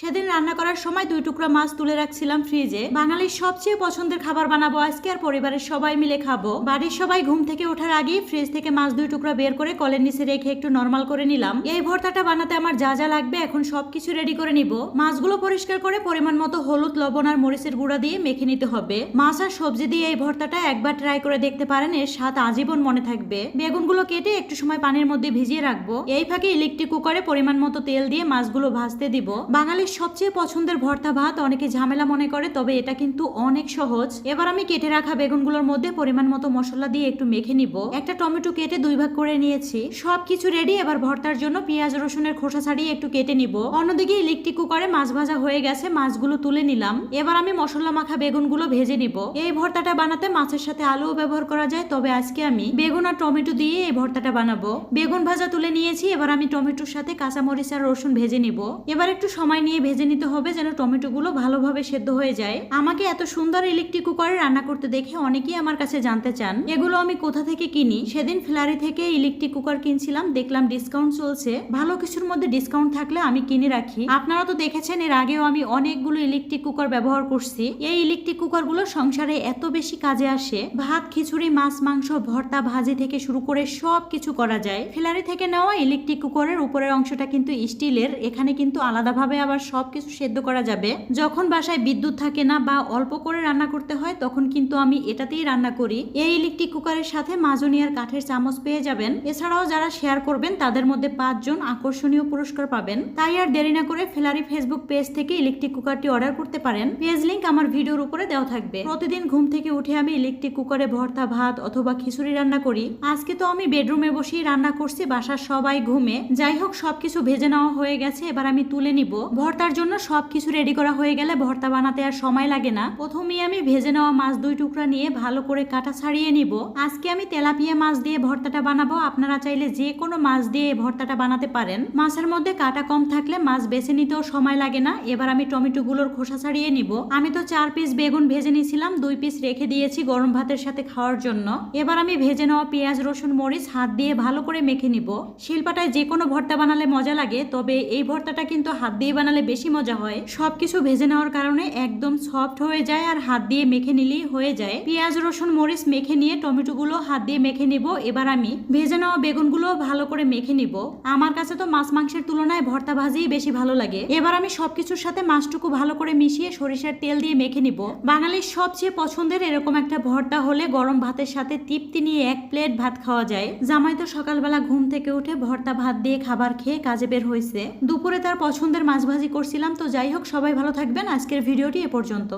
সেদিন রান্না করার সময় দুই টুকরা মাছ তুলে রাখছিলাম ফ্রিজে। বাঙালির সবচেয়ে পছন্দের খাবার বানাবো আজকে আর পরিবারের সবাই মিলে খাব। বাড়ির সবাই ঘুম থেকে ওঠার আগেই ফ্রিজ থেকে মাছ দুই টুকরা বের করে কলের নিচে রেখে একটু নর্মাল করে নিলাম। এই ভর্তাটা বানাতে আমার যা যা লাগবে এখন সবকিছু রেডি করে নিব। মাছগুলো পরিষ্কার করে পরিমাণ মতো হলুদ, লবণ আর মরিচের গুঁড়া দিয়ে মেখে নিতে হবে। মাছ আর সবজি দিয়ে এই ভর্তাটা একবার ট্রাই করে দেখতে পারেন, এর স্বাদ আজীবন মনে থাকবে। বেগুনগুলো কেটে একটু সময় পানির মধ্যে ভিজিয়ে রাখব। এই ফাঁকে ইলেকট্রিক কুকারে পরিমাণ মতো তেল দিয়ে মাছগুলো ভাজতে দিব। সবচেয়ে পছন্দের ভর্তা ভাত অনেকে ঝামেলা মনে করে, তবে এটা কিন্তু অনেক সহজ। এবার আমি কেটে রাখা বেগুনগুলোর মধ্যে পরিমাণ মতো মশলা দিয়ে একটু মেখে নিব। একটা টমেটো কেটে দুই ভাগ করে নিয়েছি। সবকিছু রেডি এবার ভর্তার জন্য পেঁয়াজ, রসুনের খোসা ছাড়িয়ে একটু কেটে নিব। অন্যদিকে ইলেকট্রিক কুকারে মাছ ভাজা হয়ে গেছে, মাছগুলো তুলে নিলাম। এবার আমি মশলা মাখা বেগুনগুলো ভেজে নিব। এই ভর্তাটা বানাতে মাছের সাথে আলুও ব্যবহার করা যায়, তবে আজকে আমি বেগুন আর টমেটো দিয়ে এই ভর্তাটা বানাবো। বেগুন ভাজা তুলে নিয়েছি, এবার আমি টমেটোর সাথে কাঁচামরিচ আর রসুন ভেজে নিব। এবার একটু সময় নিয়ে ভেজে নিতে হবে যেন টমেটোগুলো ভালোভাবে সেদ্ধ হয়ে যায়। আমাকে এত সুন্দর ইলেকট্রিক কুকারে রান্না করতে দেখে অনেকেই আমার কাছে জানতে চান, এগুলো আমি কোথা থেকে কিনি? সেদিন ফ্লারি থেকে ইলেকট্রিক কুকার কিনছিলাম, দেখলাম ডিসকাউন্ট চলছে। ভালো কিছুর মধ্যে ডিসকাউন্ট থাকলে আমি কিনে রাখি। আপনারা তো দেখেছেন, এর আগেও আমি অনেকগুলো ইলেকট্রিক কুকার ব্যবহার করছি। এই ইলেকট্রিক কুকারগুলো সংসারে এত বেশি কাজে আসে। ভাত, খিচুড়ি, মাছ, মাংস, ভর্তা, ভাজি থেকে শুরু করে সব কিছু করা যায়। ফিলারি থেকে নেওয়া ইলেকট্রিক কুকারের উপরের অংশটা কিন্তু স্টিলের এখানে কিন্তু আলাদাভাবে আবার সব কিছু সেদ্ধ করা যাবে। যখন বাসায় বিদ্যুৎ থাকে না বা অল্প করে রান্না করতে হয়, তখন কিন্তু আমি এটাতেই রান্না করি। এই ইলেকট্রিক কুকারের সাথে মাজনিয়ার কাঠের চামচ পেয়ে যাবেন। এছাড়াও যারা শেয়ার করবেন, তাদের মধ্যে পাঁচজন আকর্ষণীয় পুরস্কার পাবেন। তাই আর দেরি না করে ফেলারি ফেসবুক পেজ থেকে ইলেকট্রিক কুকারটি অর্ডার করতে পারেন। পেজ লিঙ্ক আমার ভিডিওর উপরে দেওয়া থাকবে। প্রতিদিন ঘুম থেকে উঠে আমি ইলেকট্রিক কুকারে ভর্তা, ভাত অথবা খিচুড়ি রান্না করি। আজকে তো আমি বেডরুমে বসেই রান্না করছি, বাসার সবাই ঘুমে। যাই হোক, সবকিছু ভেজে নেওয়া হয়ে গেছে, এবার আমি তুলে নিব। ভর্তার জন্য সবকিছু রেডি করা হয়ে গেলে ভর্তা বানাতে আর সময় লাগে না। প্রথমেই আমি ভেজে নেওয়া মাছ দুই টুকরা নিয়ে ভালো করে কাটা ছাড়িয়ে নিব। আজকে আমি তেলাপিয়া মাছ দিয়ে ভর্তাটা বানাবো। আপনারা চাইলে যে কোনো মাছ দিয়ে ভর্তাটা বানাতে পারেন। মাছের মধ্যে কাটা কম থাকলে মাছ বেছে নিতেও সময় লাগে না। এবার আমি টমেটো গুলোর খোসা ছাড়িয়ে নিব। আমি তো চার পিস বেগুন ভেজে নিয়েছিলাম। দুই পিস রেখে দিয়েছি গরম ভাতের সাথে খাওয়ার জন্য। এবার আমি ভেজে নেওয়া পেঁয়াজ, রসুন, মরিচ হাত দিয়ে ভালো করে মেখে নিব। শিলপাটায় যে কোনো ভর্তা বানালে মজা লাগে, তবে এই ভর্তাটা কিন্তু হাত দিয়ে বানালে বেশি মজা হয়। সবকিছু ভেজে নেওয়ার কারণে একদম সফট হয়ে যায় আর হাত দিয়ে মেখে নিলেই হয়ে যায়। পেঁয়াজ, রসুন, মরিচ মেখে নিয়ে টমেটো গুলো হাত দিয়ে মেখে নিব। এবার আমি ভেজে নেওয়া বেগুনগুলো ভালো করে মেখে নিব। আমার কাছে তো মাছ মাংসের তুলনায় ভর্তা ভাজিই বেশি ভালো লাগে। এবার আমি সবকিছুর সাথে মাছটুকু ভালো করে মিশিয়ে সরিষার তেল দিয়ে মেখে নিব। বাঙালির সবচেয়ে পছন্দের এরকম একটা ভর্তা হলে গরম ভাতের সাথে তৃপ্তি নিয়ে এক প্লেট ভাত খাওয়া যায়। জামাই তো সকালবেলা ঘুম থেকে উঠে ভর্তা ভাত দিয়ে খাবার খেয়ে কাজে বের হয়েছে। দুপুরে তার পছন্দের মাছ ভাজি করছিলাম তো যাই হোক সবাই ভালো থাকবেন। আজকের ভিডিওটি এ পর্যন্ত।